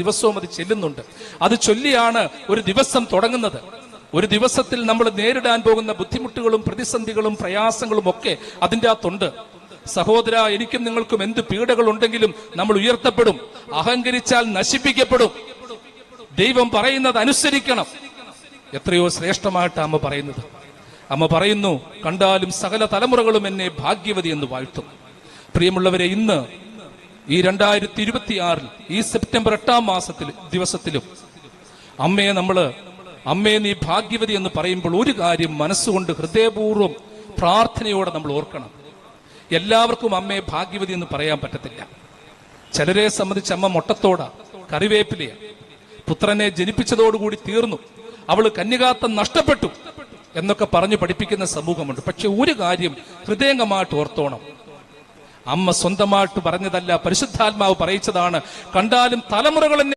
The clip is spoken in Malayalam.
ദിവസവും അത് ചെല്ലുന്നുണ്ട്. അത് ചൊല്ലിയാണ് ഒരു ദിവസം തുടങ്ങുന്നത്. ഒരു ദിവസത്തിൽ നമ്മൾ നേരിടാൻ പോകുന്ന ബുദ്ധിമുട്ടുകളും പ്രതിസന്ധികളും പ്രയാസങ്ങളും ഒക്കെ അതിന്റെ അകത്തുണ്ട് സഹോദര എനിക്കും നിങ്ങൾക്കും എന്ത് പീഡകൾ ഉണ്ടെങ്കിലും നമ്മൾ ഉയർത്തപ്പെടും. അഹങ്കരിച്ചാൽ നശിപ്പിക്കപ്പെടും. ദൈവം പറയുന്നത് അനുസരിക്കണം. എത്രയോ ശ്രേഷ്ഠമായിട്ട് അമ്മ പറയുന്നത്. അമ്മ പറയുന്നു കണ്ടാലും സകല തലമുറകളും എന്നെ ഭാഗ്യവതി എന്ന് വാഴ്ത്തും. പ്രിയമുള്ളവരെ ഇന്ന് ഈ രണ്ടായിരത്തി ഇരുപത്തി ആറിൽ ഈ സെപ്റ്റംബർ എട്ടാം മാസത്തിൽ ദിവസത്തിലും. അമ്മയെ നമ്മൾ അമ്മയെ നീ ഭാഗ്യവതി എന്ന് പറയുമ്പോൾ ഒരു കാര്യം മനസ്സുകൊണ്ട് ഹൃദയപൂർവം പ്രാർത്ഥനയോടെ നമ്മൾ ഓർക്കണം. എല്ലാവർക്കും അമ്മയെ ഭാഗ്യവതി എന്ന് പറയാൻ പറ്റത്തില്ല. ചിലരെ സംബന്ധിച്ച് അമ്മ മുട്ടത്തോടാ കറിവേപ്പിലയ. പുത്രനെ ജനിപ്പിച്ചതോടുകൂടി തീർന്നു. അവൾ കന്യകാത്തം നഷ്ടപ്പെട്ടു എന്നൊക്കെ പറഞ്ഞു പഠിപ്പിക്കുന്ന സമൂഹമുണ്ട്. പക്ഷെ ഒരു കാര്യം ഹൃദയംഗമായിട്ട് ഓർത്തോണം. അമ്മ സ്വന്തമായിട്ട് പറഞ്ഞതല്ല പരിശുദ്ധാത്മാവ് പറയിച്ചതാണ്. കണ്ടാലും തലമുറകൾ